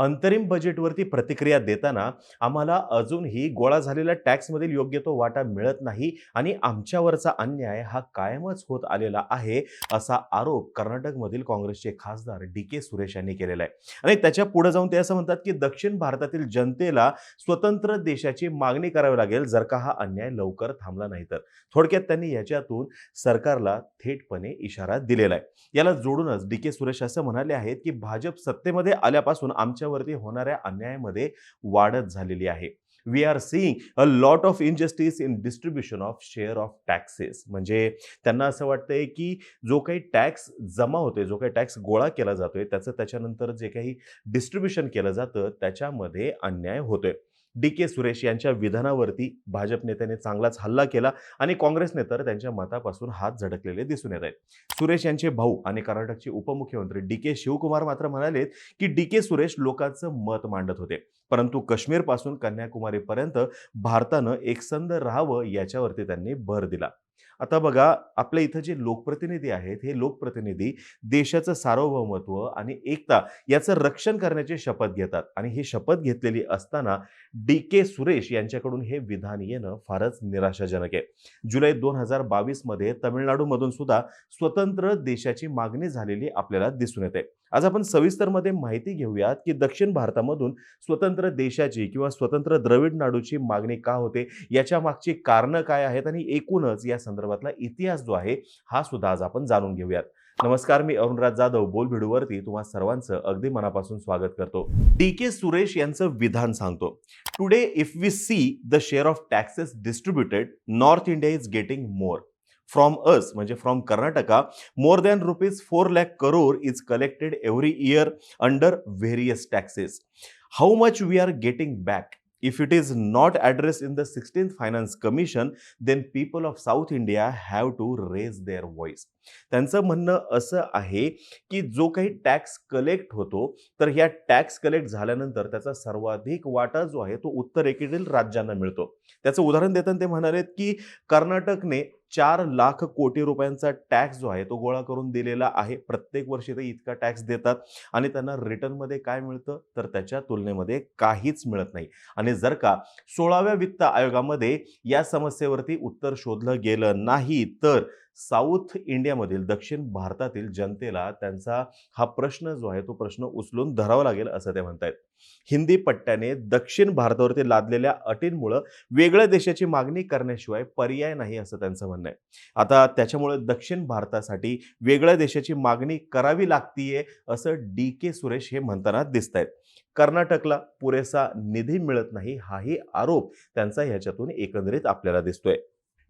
अंतरिम बजेटवरती प्रतिक्रिया देताना आम्हाला अजूनही गोळा झालेल्या टॅक्समधील योग्य तो वाटा मिळत नाही आणि आमच्यावरचा अन्याय हा कायमच होत आलेला आहे असा आरोप कर्नाटकमधील काँग्रेसचे खासदार डी के सुरेश यांनी केलेला आहे आणि त्याच्या पुढे जाऊन ते असं म्हणतात की दक्षिण भारतातील जनतेला स्वतंत्र देशाची मागणी करावी लागेल जर का हा अन्याय लवकर थांबला नाही तर थोडक्यात त्यांनी याच्यातून सरकारला थेटपणे इशारा दिलेला आहे याला जोडूनच डी के सुरेश असं म्हणाले आहेत की भाजप सत्तेमध्ये आल्यापासून आमच्या त्यांच्यावरती होणाऱ्या अन्यायामध्ये वाढत झालेली आहे we are seeing a lot of injustice in distribution of share of taxes म्हणजे त्यांना असं वाटतंय की जो काही टॅक्स जमा होतोय जो काही टॅक्स गोळा केला जातोय त्याचं त्याच्यानंतर जे काही डिस्ट्रीब्युशन केलं जातं त्याच्यामध्ये अन्याय होतोय डी के सुरेश यांच्या विधानावरती भाजप नेत्याने चांगलाच हल्ला केला आणि काँग्रेसने तर त्यांच्या मतापासून हात झडकलेले दिसून येत आहेत सुरेश यांचे भाऊ आणि कर्नाटकचे उपमुख्यमंत्री डी के शिवकुमार मात्र म्हणाले की डी के सुरेश लोकांचं मत मांडत होते परंतु काश्मीरपासून कन्याकुमारीपर्यंत भारतानं एकसंध राहावं याच्यावरती त्यांनी भर दिला आता बघा आपल्या इथं जे लोकप्रतिनिधी आहेत हे लोकप्रतिनिधी देशाचं सार्वभौमत्व आणि एकता याचं रक्षण करण्याची शपथ घेतात आणि ही शपथ घेतलेली असताना डी के सुरेश यांच्याकडून हे विधान येणं फारच निराशाजनक आहे जुलै दोन हजार बावीसमध्ये तमिळनाडूमधून सुद्धा स्वतंत्र देशाची मागणी झालेली आपल्याला दिसून येते आज आपण सविस्तरमध्ये माहिती घेऊयात की दक्षिण भारतामधून स्वतंत्र देशाची किंवा स्वतंत्र द्रविड नाडूची मागणी का होते याच्या मागची कारणं काय आहेत आणि एकूणच या संदर्भातला इतिहास जो आहे हा सुद्धा आज आपण जाणून घेऊयात नमस्कार मी अरुणराज जाधव बोल भिडूवरती तुम्हा सर्वांचं अगदी मनापासून स्वागत करतो डी के सुरेश यांचं विधान सांगतो today if we see the share of taxes distributed North India is getting more from us, from Karnataka, more than rupees 4 lakh crore is collected every year under various taxes. How much we are getting back? If it is not addressed in the 16th Finance Commission, then people of South India have to raise their voice. त्यांचं म्हणणं असं आहे की जो काही tax collect होतो तर ह्या टॅक्स कलेक्ट झाल्यानंतर त्याचा सर्वाधिक वाटा जो आहे तो उत्तरेकडील राज्यांना मिळतो त्याचं उदाहरण देताना ते म्हणाले की कर्नाटकने चार लाख कोटी रुपयांचा टॅक्स जो आहे तो गोळा करून दिलेला आहे प्रत्येक वर्षी ते इतका टॅक्स देतात आणि त्यांना रिटर्नमध्ये काय मिळतं तर त्याच्या तुलनेमध्ये काहीच मिळत नाही आणि जर का सोळाव्या वित्त आयोगामध्ये या समस्येवरती उत्तर शोधलं गेलं नाही तर साऊथ इंडियामधील दक्षिण भारतातील जनतेला त्यांचा हा प्रश्न जो आहे तो प्रश्न उचलून धरावा लागेल असं ते आहेत हिंदी पट्ट्याने दक्षिण भारतावरती लादलेल्या अटींमुळं वेगळ्या देशाची मागणी करण्याशिवाय पर्याय नाही असं त्यांचं म्हणणं आहे आता त्याच्यामुळे दक्षिण भारतासाठी वेगळ्या देशाची मागणी करावी लागतीये असं डी के सुरेश हे म्हणताना दिसत आहेत कर्नाटकला पुरेसा निधी मिळत नाही हाही आरोप त्यांचा ह्याच्यातून एकंदरीत आपल्याला दिसतोय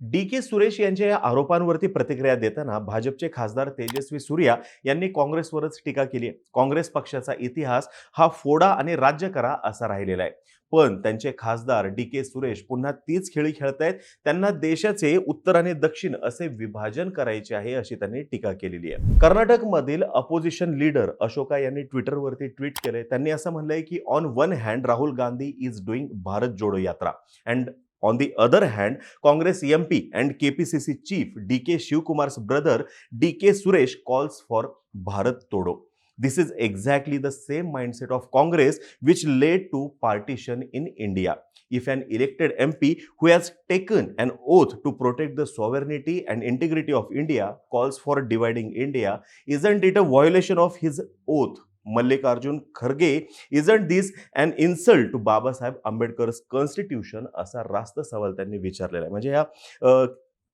डी के सुरेश यांच्या या आरोपांवरती प्रतिक्रिया देताना भाजपचे खासदार तेजस्वी सूर्या यांनी काँग्रेसवरच टीका केली आहे काँग्रेस पक्षाचा इतिहास हा फोडा आणि राज्य करा असा राहिलेला आहे पण त्यांचे खासदार डी के सुरेश पुन्हा तीच खेळी खेळत आहेत त्यांना देशाचे उत्तर आणि दक्षिण असे विभाजन करायचे आहे अशी त्यांनी टीका केलेली आहे कर्नाटकमधील अपोजिशन लीडर अशोका यांनी ट्विटरवरती ट्विट केले त्यांनी असं म्हणलंय की on one hand Rahul Gandhi is doing Bharat Jodo Yatra and On the other hand, Congress MP and KPCC chief DK Shivkumar's brother DK Suresh calls for Bharat Todo. This is exactly the same mindset of Congress which led to partition in India. If an elected MP who has taken an oath to protect the sovereignty and integrity of India calls for dividing India, isn't it a violation of his oath? Mallikarjun Kharge isn't this and insult to Babasaheb Ambedkar constitution असा रास्त सवाल त्यांनी विचारलेला आहे म्हणजे ह्या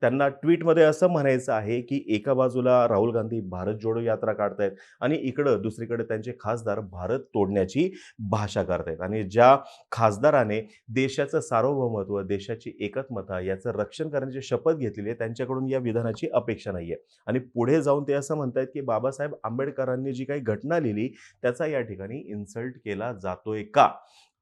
त्यांना ट्विटमध्ये असं म्हणायचं आहे की एका बाजूला राहुल गांधी भारत जोडो यात्रा काढतायत आणि इकडं दुसरीकडे त्यांचे खासदार भारत तोडण्याची भाषा करतायत आणि ज्या खासदाराने देशाचं सार्वभौमत्व देशाची एकात्मता याचं रक्षण करण्याची शपथ घेतलेली आहे त्यांच्याकडून या विधानाची अपेक्षा नाही आहे आणि पुढे जाऊन ते असं म्हणतायत की बाबासाहेब आंबेडकरांनी जी काही घटना लिहिली त्याचा या ठिकाणी इन्सल्ट केला जातोय का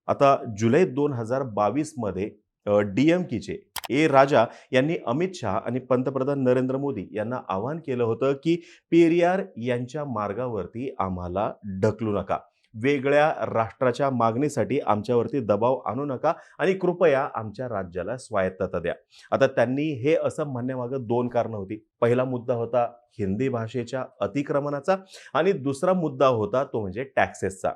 आता जुलै दोन हजार बावीसमध्ये डीएमकीचे ए राजा यांनी अमित शहा आणि पंतप्रधान नरेंद्र मोदी यांना आवाहन केलं होतं की पेरियार यांच्या मार्गावरती आम्हाला ढकलू नका वेगळ्या राष्ट्राच्या मागणीसाठी आमच्यावरती दबाव आणू नका आणि कृपया आमच्या राज्याला स्वायत्तता द्या आता त्यांनी हे असं म्हणण्यामागं दोन कारणं होती पहिला मुद्दा होता हिंदी भाषेच्या अतिक्रमणाचा आणि दुसरा मुद्दा होता तो म्हणजे टॅक्सेसचा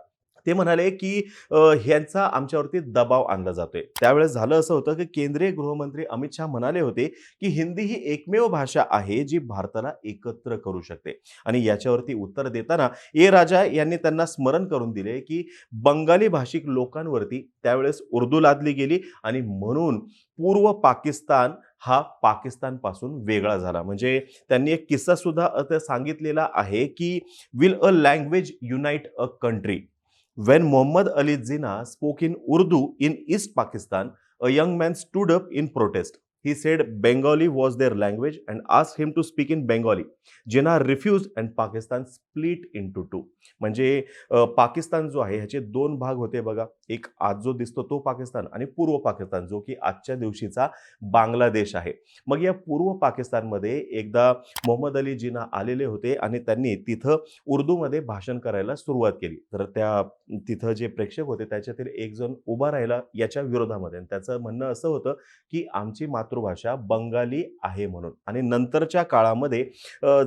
ते म्हणाले की ह्यांचा आमच्यावरती दबाव आणला जातोय त्यावेळेस झालं असं होतं की केंद्रीय गृहमंत्री अमित शहा म्हणाले होते की हिंदी ही एकमेव भाषा आहे जी भारताला एकत्र करू शकते आणि याच्यावरती उत्तर देताना ए राजा यांनी त्यांना स्मरण करून दिले की बंगाली भाषिक लोकांवरती त्यावेळेस उर्दू लादली गेली आणि म्हणून पूर्व पाकिस्तान हा पाकिस्तानपासून वेगळा झाला म्हणजे त्यांनी एक किस्सा सुद्धा सांगितलेला आहे की will a language unite a country When Muhammad Ali Jinnah spoke in Urdu in East Pakistan, a young man stood up in protest. He said Bengali was their language and and him to speak in Bengali Jinnah refused and Pakistan split into two म्हणजे पाकिस्तान जो आहे ह्याचे दोन भाग होते बघा एक आज जो दिसतो तो पाकिस्तान आणि पूर्व पाकिस्तान जो की आजच्या दिवशीचा बांगलादेश आहे मग या पूर्व पाकिस्तानमध्ये एकदा मोहम्मद अली जिना आलेले होते आणि त्यांनी तिथं उर्दूमध्ये भाषण करायला सुरुवात केली तर त्या तिथं जे प्रेक्षक होते त्याच्यातील एक जण उभा राहिला याच्या विरोधामध्ये त्याचं म्हणणं असं होतं की आमची मातृ मातृभाषा बंगाली आहे म्हणून आणि नंतरच्या काळामध्ये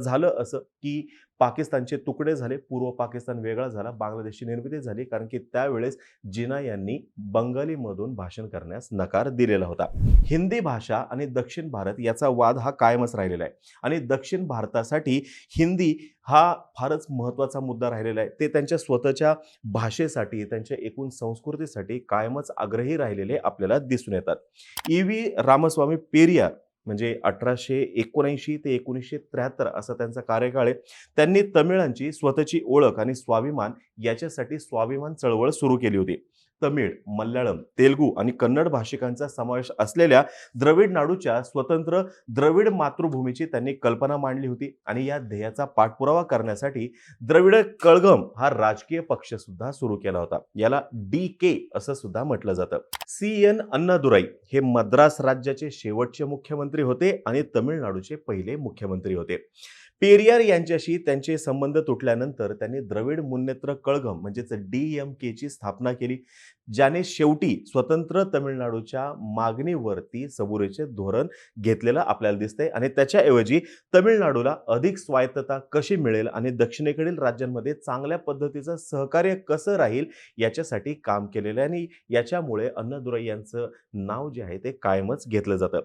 झालं असं की पाकिस्तानचे तुकडे झाले पूर्व पाकिस्तान वेगळा झाला बांगलादेशची निर्मिती झाली कारण की त्यावेळेस जिना यांनी बंगालीमधून भाषण करण्यास नकार दिलेला होता हिंदी भाषा आणि दक्षिण भारत याचा वाद हा कायमच राहिलेला आहे आणि दक्षिण भारतासाठी हिंदी हा फारच महत्त्वाचा मुद्दा राहिलेला आहे ते त्यांच्या स्वतःच्या भाषेसाठी त्यांच्या एकूण संस्कृतीसाठी कायमच आग्रही राहिलेले आपल्याला दिसून येतात ई व्ही रामस्वामी पेरियार म्हणजे अठराशे एकोणऐंशी ते एकोणीसशे त्र्याहत्तर असा त्यांचा कार्यकाळ आहे त्यांनी तमिळांची स्वतःची ओळख आणि स्वाभिमान याच्यासाठी स्वाभिमान चळवळ सुरू केली होती तमिळ मल्याळम तेलगू आणि कन्नड भाषिकांचा समावेश असलेल्या द्रविड नाडूच्या स्वतंत्र द्रविड मातृभूमीची त्यांनी कल्पना मांडली होती आणि या ध्येयाचा पाठपुरावा करण्यासाठी द्रविड कळगम हा राजकीय पक्ष सुद्धा सुरू केला होता याला डी के असं सुद्धा म्हटलं जातं सी एन अण्णादुराई हे मद्रास राज्याचे शेवटचे मुख्यमंत्री होते आणि तमिळनाडूचे पहिले मुख्यमंत्री होते पेरियार यांच्याशी त्यांचे संबंध तुटल्यानंतर त्यांनी द्रविड मुन्नेत्र कळघम म्हणजेच डी एम केची स्थापना केली ज्याने शेवटी स्वतंत्र तमिळनाडूच्या मागणीवरती सबुरेचे धोरण घेतलेलं आपल्याला दिसतंय आणि त्याच्याऐवजी तमिळनाडूला अधिक स्वायत्तता कशी मिळेल आणि दक्षिणेकडील राज्यांमध्ये चांगल्या पद्धतीचं सहकार्य कसं राहील याच्यासाठी काम केलेलं आहे आणि याच्यामुळे अन्नदुराई यांचं नाव जे आहे ते कायमच घेतलं जातं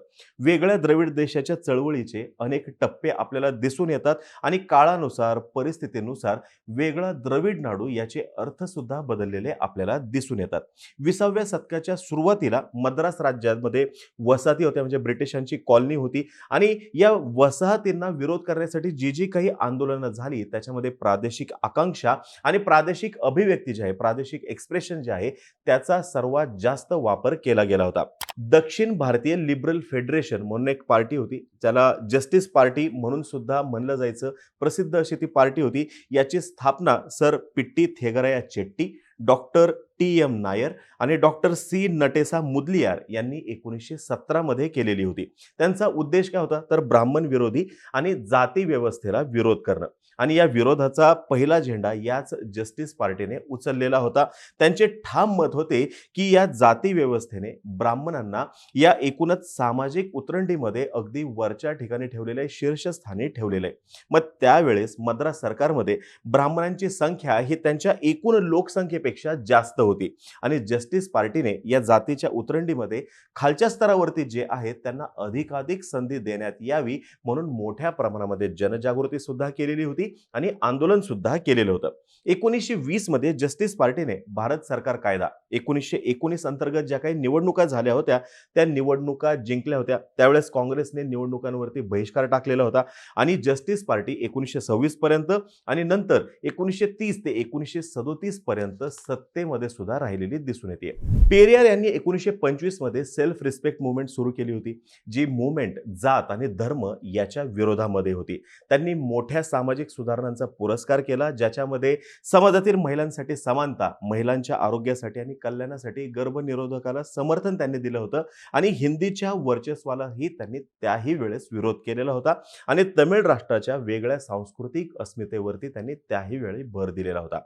वेगळ्या द्रविड देशाच्या चळवळीचे अनेक टप्पे आपल्याला दिसून येतात आणि काळानुसार परिस्थितीनुसार वेगळा द्रविड नाडू याचे अर्थसुद्धा बदललेले आपल्याला दिसून येतात विसाव्या शतकाच्या सुरुवातीला मद्रास राज्यामध्ये वसाहती होत्या म्हणजे ब्रिटिशांची कॉलनी होती आणि या वसाहतींना विरोध करण्यासाठी जी जी काही आंदोलनं झाली त्याच्यामध्ये प्रादेशिक आकांक्षा आणि प्रादेशिक अभिव्यक्ती जी आहे प्रादेशिक एक्सप्रेशन जे आहे त्याचा सर्वात जास्त वापर केला गेला होता दक्षिण भारतीय लिबरल फेडरेशन म्हणून एक पार्टी होती ज्याला जस्टिस पार्टी म्हणून सुद्धा म्हणलं जायचं प्रसिद्ध अशी ती पार्टी होती याची स्थापना sir Pitti Theagaraya Chetty doctor T M Nair आणि डॉक्टर सी नटेसा मुदलियार यांनी एकोणीसशे सतरामध्ये केलेली होती त्यांचा उद्देश काय होता तर ब्राह्मण विरोधी आणि जाती व्यवस्थेला विरोध करणं आणि या विरोधाचा पहिला झेंडा याच जस्टिस पार्टीने उचललेला होता त्यांचे ठाम मत होते की या जाती व्यवस्थेने ब्राह्मणांना या एकूणच सामाजिक उतरंडीमध्ये अगदी वरच्या ठिकाणी ठेवलेले शीर्षस्थानी ठेवलेले मग त्यावेळेस मद्रास सरकारमध्ये ब्राह्मणांची संख्या ही त्यांच्या एकूण लोकसंख्येपेक्षा जास्त होती आणि जस्टिस पार्टीने या जातीच्या उतरंडीमध्ये खालच्या स्तरावरती जे आहेत त्यांना अधिकाधिक संधी देण्यात यावी म्हणून मोठ्या प्रमाणामध्ये जनजागृती सुद्धा केलेली होती होती आणि आंदोलन सुद्धा केलेलं होतं एकोणीसशे वीस मध्ये जस्टिस पार्टीने भारत सरकार कायदा एकोणीसशे एकोणीस अंतर्गत ज्या काही निवडणुका झाल्या होत्या त्या निवडणुका जिंकल्या होत्या त्यावेळेस काँग्रेसने निवडणुकांवरती बहिष्कार टाकलेला होता आणि जस्टिस पार्टी एकोणीसशे सव्वीस पर्यंत आणि नंतर एकोणीसशे तीस ते एकोणीसशे सदोतीस पर्यंत सत्तेमध्ये सुद्धा राहिलेली दिसून येते पेरियार यांनी एकोणीसशे पंचवीस मध्ये सेल्फ रिस्पेक्ट मुवमेंट सुरू केली होती जी मुवमेंट जात आणि धर्म याच्या विरोधामध्ये होती त्यांनी मोठ्या सामाजिक सुधारणांचा पुरस्कार केला ज्याच्यामध्ये समाजातील महिलांसाठी समानता महिलांच्या आरोग्यासाठी आणि कल्याणासाठी गर्भनिरोधकाला समर्थन त्यांनी दिलं होतं आणि हिंदीच्या वर्चस्वालाही त्यांनी त्याही वेळेस विरोध केलेला होता आणि तमिळ राष्ट्राच्या वेगळ्या सांस्कृतिक अस्मितेवरती त्यांनी त्याही वेळी भर दिलेला होता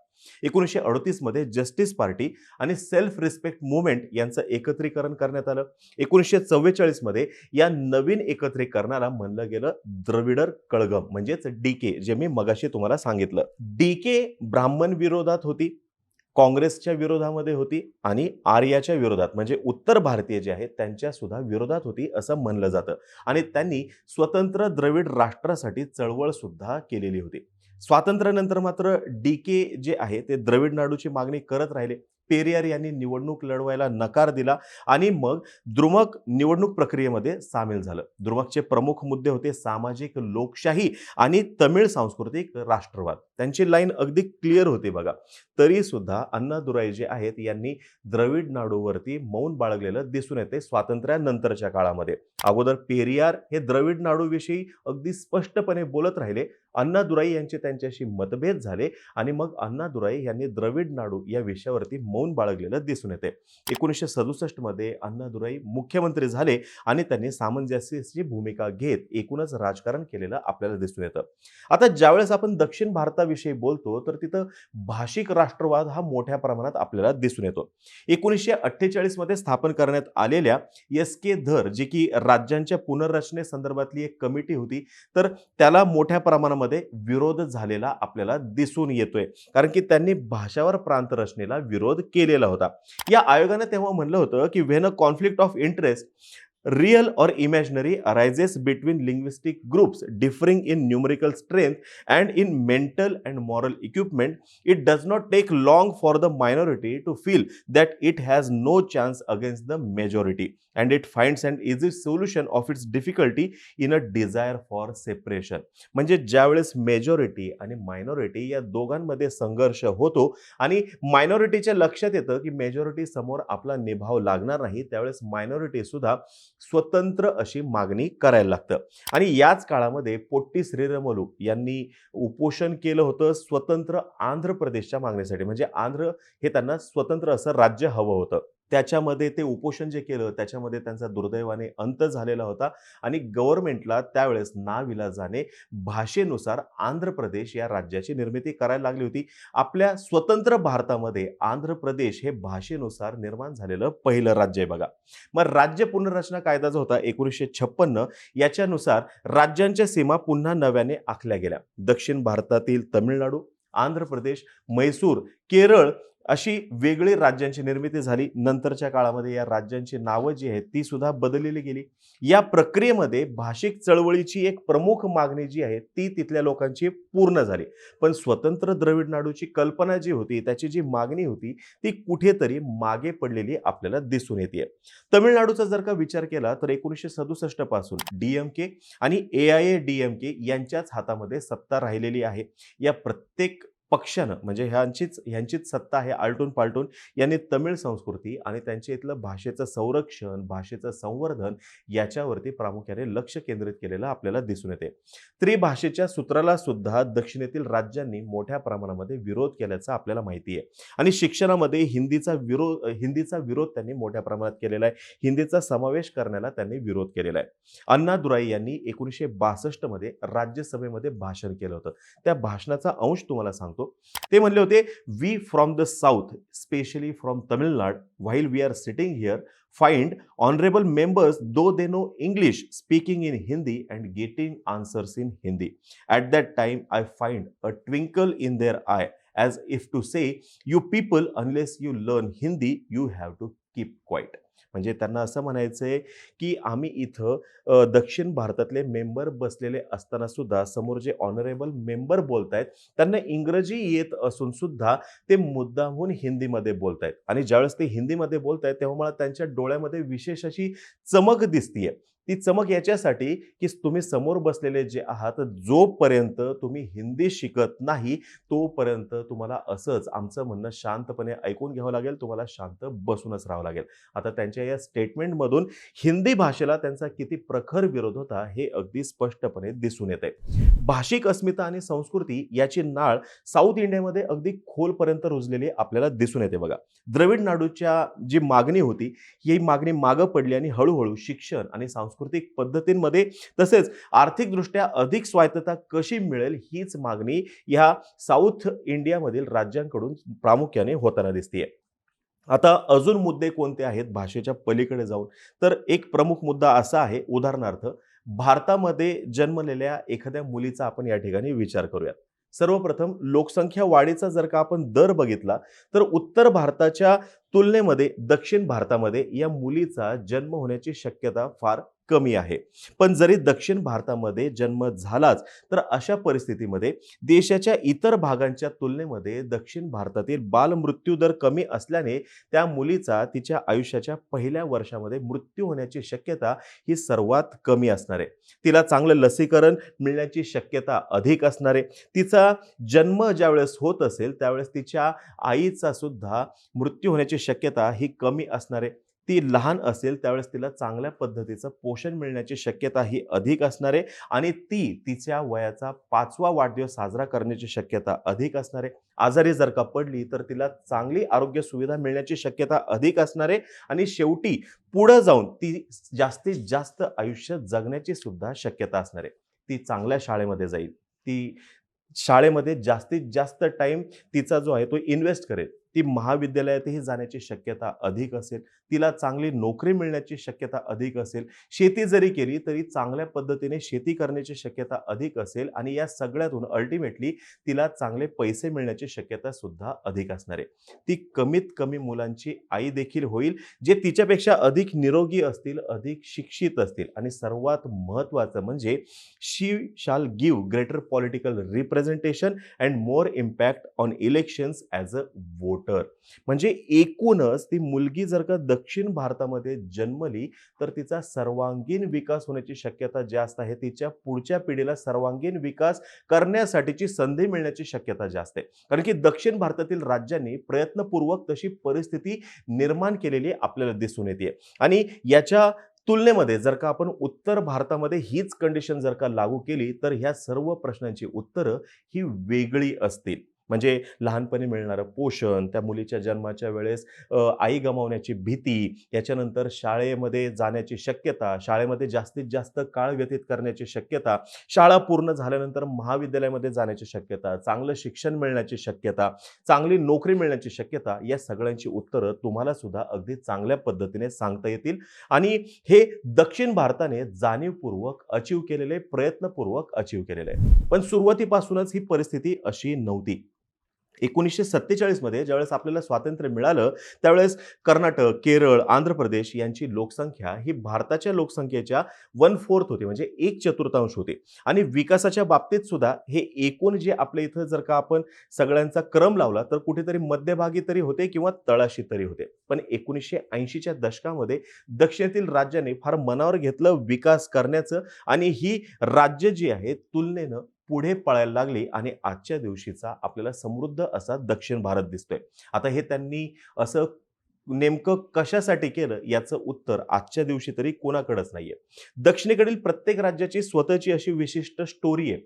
एकोणीसशे अडतीसमध्ये जस्टिस पार्टी आणि सेल्फ रिस्पेक्ट मुवमेंट यांचं एकत्रीकरण करण्यात आलं एकोणीसशे चव्वेचाळीसमध्ये या नवीन एकत्रीकरणाला म्हणलं गेलं द्रविडर कळगम म्हणजेच डी के जे मी मगाशी तुम्हाला सांगितलं डी के ब्राह्मण विरोधात होती काँग्रेसच्या विरोधामध्ये होती आणि आर्याच्या विरोधात म्हणजे उत्तर भारतीय जे आहेत त्यांच्या सुद्धा विरोधात होती असं म्हणलं जातं आणि त्यांनी स्वतंत्र द्रविड राष्ट्रासाठी चळवळ सुद्धा केलेली होती स्वातंत्र्यानंतर मात्र डी के जे आहे ते द्रविड नाडूची मागणी करत राहिले पेरियार यांनी निवडणूक लढवायला नकार दिला आणि मग द्रुमक निवडणूक प्रक्रियेमध्ये सामील झालं द्रुमकचे प्रमुख मुद्दे होते सामाजिक लोकशाही आणि तमिळ सांस्कृतिक राष्ट्रवाद त्यांची लाईन अगदी क्लिअर होती बघा तरी सुद्धा अण्णादुराई जे आहेत यांनी द्रविड नाडूवरती मौन बाळगलेलं दिसून येते स्वातंत्र्यानंतरच्या काळामध्ये अगोदर पेरियार हे द्रविड नाडूविषयी अगदी स्पष्टपणे बोलत राहिले अण्णादुराई यांचे त्यांच्याशी मतभेद झाले आणि मग अण्णादुराई यांनी द्रविड नाडू या विषयावरती मौन मौन बाळगलेलं दिसून येते एकोणीसशे सदुसष्टमध्ये अण्णादुराई मुख्यमंत्री झाले आणि त्यांनी सामंजस्याची भूमिका घेत एकूणच राजकारण केलेलं आपल्याला दिसून येतं आता ज्यावेळेस आपण दक्षिण भारताविषयी बोलतो तर तिथं भाषिक राष्ट्रवाद हा मोठ्या प्रमाणात आपल्याला दिसून येतो एकोणीसशे मध्ये स्थापन करण्यात आलेल्या एस के धर जी की राज्यांच्या पुनर्रचने संदर्भातली एक कमिटी होती तर त्याला मोठ्या प्रमाणामध्ये विरोध झालेला आपल्याला दिसून येतोय कारण की त्यांनी भाषावर प्रांत रचनेला विरोध केलेला होता या आयोगाने तेव्हा म्हणलं होतं की when a conflict of interest real or imaginary arises between linguistic groups differing in numerical strength and in mental and moral equipment it does not take long for the minority to feel that it has no chance against the majority and it finds and easy solution of its difficulty in a desire for separation म्हणजे ज्यावेळेस majority आणि minority या दोघांमध्ये संघर्ष होतो आणि मायनॉरिटीच्या लक्षात येतं की मेजॉरिटी समोर आपला निभाव लागणार नाही त्यावेळेस मायनॉरिटीसुद्धा स्वतंत्र अशी मागणी करायला लागतं आणि याच काळामध्ये पोट्टी श्रीरमलू यांनी उपोषण केलं होतं स्वतंत्र आंध्र प्रदेशच्या मागणीसाठी म्हणजे आंध्र हे त्यांना स्वतंत्र असं राज्य हवं होतं त्याच्यामध्ये ते उपोषण जे केलं त्याच्यामध्ये त्यांचा दुर्दैवाने अंत झालेला होता आणि गव्हर्नमेंटला त्यावेळेस नाविलाजाने भाषेनुसार आंध्र प्रदेश या राज्याची निर्मिती करायला लागली होती आपल्या स्वतंत्र भारतामध्ये आंध्र प्रदेश हे भाषेनुसार निर्माण झालेलं पहिलं राज्य आहे बघा मग राज्य पुनर्रचना कायदा जो होता एकोणीसशे छप्पन्न याच्यानुसार राज्यांच्या सीमा पुन्हा नव्याने आखल्या गेल्या दक्षिण भारतातील तमिळनाडू आंध्र प्रदेश मैसूर केरळ अशी वेगळी राज्यांची निर्मिती झाली नंतरच्या काळामध्ये या राज्यांची नावं जी आहेत ती सुद्धा बदललेली गेली या प्रक्रियेमध्ये भाषिक चळवळीची एक प्रमुख मागणी जी आहे ती तिथल्या लोकांची पूर्ण झाली पण स्वतंत्र द्रविड नाडूची कल्पना जी होती त्याची जी मागणी होती ती कुठेतरी मागे पडलेली आपल्याला दिसून येते तमिळनाडूचा जर का विचार केला तर एकोणीसशे सदुसष्ट पासून डीएमके आणि ए आय ए डीएमके यांच्याच हातामध्ये सत्ता राहिलेली आहे या प्रत्येक पक्षानं म्हणजे ह्यांचीच ह्यांचीच सत्ता आहे आलटून पालटून यांनी तमिळ संस्कृती आणि त्यांच्या इथलं भाषेचं संरक्षण भाषेचं संवर्धन याच्यावरती प्रामुख्याने लक्ष केंद्रित केलेलं आपल्याला दिसून येते त्रिभाषेच्या सूत्राला सुद्धा दक्षिणेतील राज्यांनी मोठ्या प्रमाणामध्ये विरोध केल्याचं आपल्याला माहिती आहे आणि शिक्षणामध्ये हिंदीचा विरोध हिंदीचा विरोध त्यांनी मोठ्या प्रमाणात केलेला आहे हिंदीचा समावेश करण्याला त्यांनी विरोध केलेला आहे अण्णा दुराई यांनी एकोणीसशे बासष्टमध्ये राज्यसभेमध्ये भाषण केलं होतं त्या भाषणाचा अंश तुम्हाला सांगतो होतो ते म्हणले होते we from the south especially from Tamil Nadu while we are sitting here find honourable members though they know English speaking in Hindi and getting answers in Hindi at that time I find a twinkle in their eye as if to say you people unless you learn Hindi you have to keep quiet म्हणजे त्यांना असं म्हणायचं आहे की आम्ही इथं दक्षिण भारतातले मेंबर बसलेले असताना सुद्धा समोर जे ऑनरेबल मेंबर बोलत आहेत त्यांना इंग्रजी येत असून सुद्धा ते मुद्दाहून हिंदीमध्ये बोलत आहेत आणि ज्यावेळेस ते हिंदीमध्ये बोलत आहेत तेव्हा मला त्यांच्या डोळ्यामध्ये विशेष अशी चमक दिसतीये ती चमक याच्यासाठी की तुम्ही समोर बसलेले जे आहात जोपर्यंत तुम्ही हिंदी शिकत नाही तोपर्यंत तुम्हाला असंच आमचं म्हणणं शांतपणे ऐकून घ्यावं लागेल तुम्हाला शांत बसूनच राहावं लागेल आता त्यांच्या या स्टेटमेंटमधून हिंदी भाषेला त्यांचा किती प्रखर विरोध होता हे अगदी स्पष्टपणे दिसून येते भाषिक अस्मिता आणि संस्कृती याची नाळ साऊथ इंडियामध्ये अगदी खोलपर्यंत रुजलेली आपल्याला दिसून येते बघा द्रविड नाडूच्या जी मागणी होती ही मागणी मागं पडली आणि हळूहळू शिक्षण आणि सांस्कृतिक सांस्कृतिक पद्धतींमध्ये तसेच आर्थिकदृष्ट्या अधिक स्वायत्तता कशी मिळेल हीच मागणी ह्या साऊथ इंडियामधील राज्यांकडून प्रामुख्याने होताना दिसते आता अजून मुद्दे कोणते आहेत भाषेच्या पलीकडे जाऊन तर एक प्रमुख मुद्दा असा आहे उदाहरणार्थ भारतामध्ये जन्मलेल्या एखाद्या मुलीचा आपण या ठिकाणी विचार करूयात सर्वप्रथम लोकसंख्या वाढीचा जर का आपण दर बघितला तर उत्तर भारताच्या तुलनेमध्ये दक्षिण भारतामध्ये या मुलीचा जन्म होण्याची शक्यता फार कमी आहे पण जरी दक्षिण भारतामध्ये जन्म झालाच तर अशा परिस्थितीमध्ये देशाच्या इतर भागांच्या तुलनेमध्ये दक्षिण भारतातील बालमृत्यू दर कमी असल्याने त्या मुलीचा तिच्या आयुष्याच्या पहिल्या वर्षामध्ये मृत्यू होण्याची शक्यता ही सर्वात कमी असणार आहे तिला चांगलं लसीकरण मिळण्याची शक्यता अधिक असणार आहे तिचा जन्म ज्यावेळेस होत असेल त्यावेळेस तिच्या आईचा सुद्धा मृत्यू होण्याची शक्यता ही कमी असणार आहे ती लहान असेल त्यावेळेस तिला चांगल्या पद्धतीचं पोषण मिळण्याची शक्यता ही अधिक असणार आहे आणि ती तिच्या वयाचा पाचवा वाढदिवस साजरा करण्याची शक्यता अधिक असणार आहे आजारी जर का पडली तर तिला चांगली आरोग्य सुविधा मिळण्याची शक्यता अधिक असणार आहे आणि शेवटी पुढं जाऊन ती जास्तीत जास्त आयुष्य जगण्याची सुद्धा शक्यता असणार आहे ती चांगल्या शाळेमध्ये जाईल ती शाळेमध्ये जास्तीत जास्त टाईम तिचा जो आहे तो इन्व्हेस्ट करेल ती महाविद्यालयातही जाण्याची शक्यता अधिक असेल तिला चांगली नोकरी मिळण्याची शक्यता अधिक असेल शेती जरी केली तरी चांगल्या पद्धतीने शेती करण्याची शक्यता अधिक असेल आणि या सगळ्यातून अल्टिमेटली तिला चांगले पैसे मिळण्याची शक्यता सुद्धा अधिक असणार आहे ती कमीत कमी मुलांची आई देखील होईल जे तिच्यापेक्षा अधिक निरोगी असतील अधिक शिक्षित असतील आणि सर्वात महत्त्वाचं म्हणजे she shall give greater political representation and more impact on elections as a vote म्हणजे एकूणच ती मुलगी जर का दक्षिण भारतामध्ये जन्मली तर तिचा सर्वांगीण विकास होण्याची शक्यता जास्त आहे तिच्या पुढच्या पिढीला सर्वांगीण विकास करण्यासाठीची संधी मिळण्याची शक्यता जास्त आहे कारण की दक्षिण भारतातील राज्यांनी प्रयत्नपूर्वक तशी परिस्थिती निर्माण केलेली आपल्याला दिसून येते आणि याच्या तुलनेमध्ये जर का आपण उत्तर भारतामध्ये हीच कंडिशन जर का लागू केली तर ह्या सर्व प्रश्नांची उत्तरं ही वेगळी असतील म्हणजे लहानपणी मिळणारं पोषण त्या मुलीच्या जन्माच्या वेळेस आई गमावण्याची भीती याच्यानंतर शाळेमध्ये जाण्याची शक्यता शाळेमध्ये जास्तीत जास्त काळ व्यतीत करण्याची शक्यता शाळा पूर्ण झाल्यानंतर महाविद्यालयामध्ये जाण्याची शक्यता चांगलं शिक्षण मिळण्याची शक्यता चांगली नोकरी मिळण्याची शक्यता या सगळ्यांची उत्तरं तुम्हाला सुद्धा अगदी चांगल्या पद्धतीने सांगता येतील आणि हे दक्षिण भारताने जाणीवपूर्वक अचीव केलेले प्रयत्नपूर्वक अचीव केलेले पण सुरुवातीपासूनच ही परिस्थिती अशी नव्हती एकोणीसशे सत्तेचाळीसमध्ये ज्यावेळेस आपल्याला स्वातंत्र्य मिळालं त्यावेळेस कर्नाटक केरळ आंध्र प्रदेश यांची लोकसंख्या ही भारताच्या लोकसंख्येच्या वन फोर्थ होती म्हणजे एक चतुर्थांश होती आणि विकासाच्या बाबतीत सुद्धा हे एकूण जे आपल्या इथं जर का आपण सगळ्यांचा क्रम लावला तर कुठेतरी मध्यभागी तरी होते किंवा तळाशी तरी होते पण एकोणीसशे ऐंशीच्या दशकामध्ये दक्षिणेतील राज्याने फार मनावर घेतलं विकास करण्याचं आणि ही राज्य जी आहे तुलनेनं पुढे पळायला लागली आणि आजच्या दिवशीचा आपल्याला समृद्ध असा दक्षिण भारत दिसतोय आता हे त्यांनी असं नेमकं कशासाठी केलं याचं उत्तर आजच्या दिवशी तरी कोणाकडंच नाहीये दक्षिणेकडील प्रत्येक राज्याची स्वतःची अशी विशिष्ट स्टोरी आहे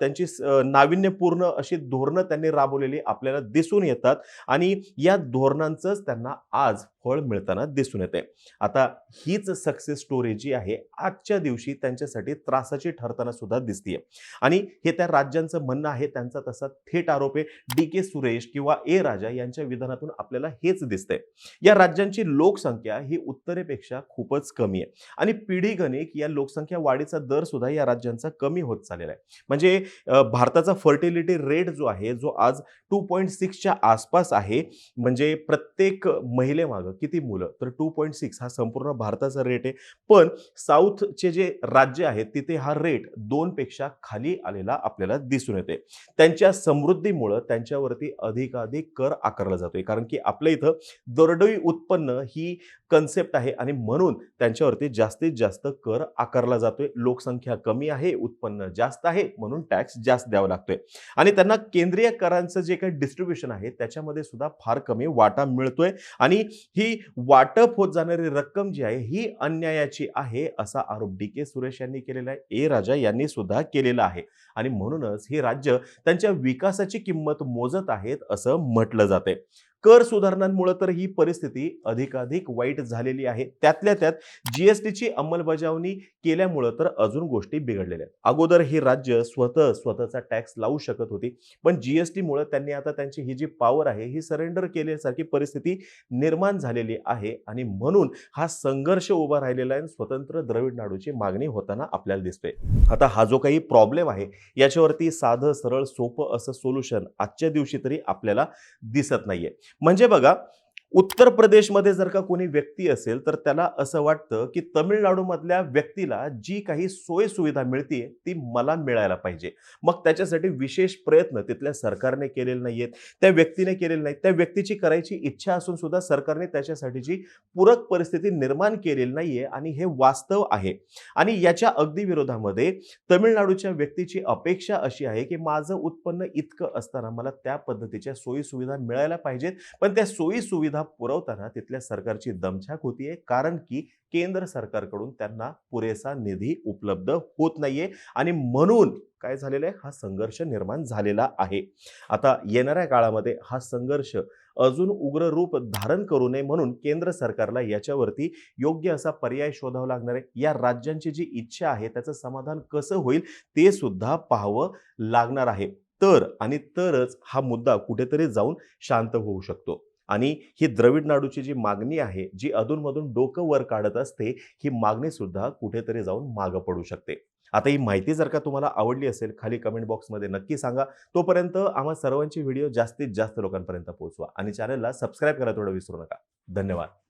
त्यांची नाविन्यपूर्ण अशी धोरणं त्यांनी राबवलेली आपल्याला दिसून येतात आणि या धोरणांचंच त्यांना आज फळ मिळताना दिसून येते आता हीच सक्सेस स्टोरी जी आहे आजच्या दिवशी त्यांच्यासाठी त्रासाची ठरताना सुद्धा दिसतीये आणि हे त्या राज्यांचं म्हणणं आहे त्यांचा तसा थेट आरोप आहे डी के सुरेश किंवा ए राजा यांच्या विधानातून आपल्याला हेच दिसतंय या राज्यांची लोकसंख्या ही उत्तरेपेक्षा खूपच कमी आहे आणि पिढीगणिक या लोकसंख्या वाढीचा दर सुद्धा या राज्यांचा कमी होत चाललेला आहे म्हणजे भारताचा फर्टिलिटी रेट जो आहे जो आज टू पॉईंट सिक्सच्या आसपास आहे म्हणजे प्रत्येक महिलेमागं किती मुलं तर टू पॉईंट सिक्स हा संपूर्ण भारताचा रेट आहे पण साऊथचे जे राज्य आहेत तिथे हा रेट दोनपेक्षा खाली आलेला आपल्याला दिसून येते त्यांच्या समृद्धीमुळं त्यांच्यावरती अधिकाधिक कर आकारला जातोय कारण की आपल्या इथं दरडोई उत्पन्न ही कन्सेप्ट आहे आणि म्हणून त्यांच्यावरती जास्तीत जास्त कर आकारला जातोय लोकसंख्या कमी आहे उत्पन्न जास्त आहे म्हणून टॅक्स जास्त द्यावा लागतोय आणि त्यांना केंद्रीय करांचं जे काही डिस्ट्रीब्युशन आहे त्याच्यामध्ये सुद्धा फार कमी वाटा मिळतोय आणि ही वाटप होत जाणारी रक्कम जी आहे ही अन्यायाची आहे असा आरोप डी के सुरेश यांनी केलेला आहे ए राजा यांनी सुद्धा केलेला आहे आणि म्हणूनच हे राज्य त्यांच्या विकासाची किंमत मोजत आहेत असं म्हटलं जाते कर सुधारणांमुळे तर ही परिस्थिती अधिकाधिक वाईट झालेली आहे त्यातल्या त्यात जीएसटीची अंमलबजावणी केल्यामुळं तर अजून गोष्टी बिघडलेल्या आहेत अगोदर ही राज्य स्वतः स्वतःचा टॅक्स लावू शकत होती पण जीएसटीमुळे त्यांनी आता त्यांची ही जी पॉवर आहे ही सरेंडर केल्यासारखी परिस्थिती निर्माण झालेली आहे आणि म्हणून हा संघर्ष उभा राहिलेला आहे स्वतंत्र द्रविड नाडूची मागणी होताना आपल्याला दिसते आता हा जो काही प्रॉब्लेम आहे याच्यावरती साधं सरळ सोपं असं सोल्युशन आजच्या दिवशी तरी आपल्याला दिसत नाहीये म्हणजे बघा उत्तर प्रदेशमध्ये जर का कोणी व्यक्ती असेल तर त्याला असं वाटतं की तमिळनाडूमधल्या व्यक्तीला जी काही सोय सुविधा मिळते ती मला मिळायला पाहिजे मग त्याच्यासाठी विशेष प्रयत्न तिथल्या सरकारने केलेले नाही आहेत त्या व्यक्तीने केलेले नाहीत त्या व्यक्तीची करायची इच्छा असून सुद्धा सरकारने जी पूरक परिस्थिती निर्माण केलेली नाहीये आणि हे वास्तव आहे आणि याच्या अगदी विरोधामध्ये तमिळनाडूच्या व्यक्तीची अपेक्षा अशी आहे की माझं उत्पन्न इतकं असताना मला त्या पद्धतीच्या सोयी सुविधा मिळायला पाहिजेत पण त्या सोयी सुविधा पुरवताना तिथल्या सरकारची दमछाक होतीये कारण की केंद्र सरकारकडून त्यांना पुरेसा निधी उपलब्ध होत नाहीये आणि म्हणून काय झालेलं आहे हा संघर्ष निर्माण झालेला आहे आता येणाऱ्या काळामध्ये हा संघर्ष अजून उग्र रूप धारण करू नये म्हणून केंद्र सरकारला याच्यावरती योग्य असा पर्याय शोधावा लागणार आहे या राज्यांची जी इच्छा आहे त्याचं समाधान कसं होईल ते सुद्धा पाहावं लागणार आहे तर आणि तरच हा मुद्दा कुठेतरी जाऊन शांत होऊ शकतो आणि ही द्रविड नाडूची जी मागणी आहे जी अधूनमधून डोकं वर काढत असते ही मागणी सुद्धा कुठेतरी जाऊन मागं पडू शकते आता ही माहिती जर का तुम्हाला आवडली असेल खाली कमेंट बॉक्समध्ये नक्की सांगा तोपर्यंत आम्हा सर्वांची व्हिडिओ जास्तीत जास्त लोकांपर्यंत पोहोचवा आणि चॅनलला सबस्क्राईब करायला थोडं विसरू नका धन्यवाद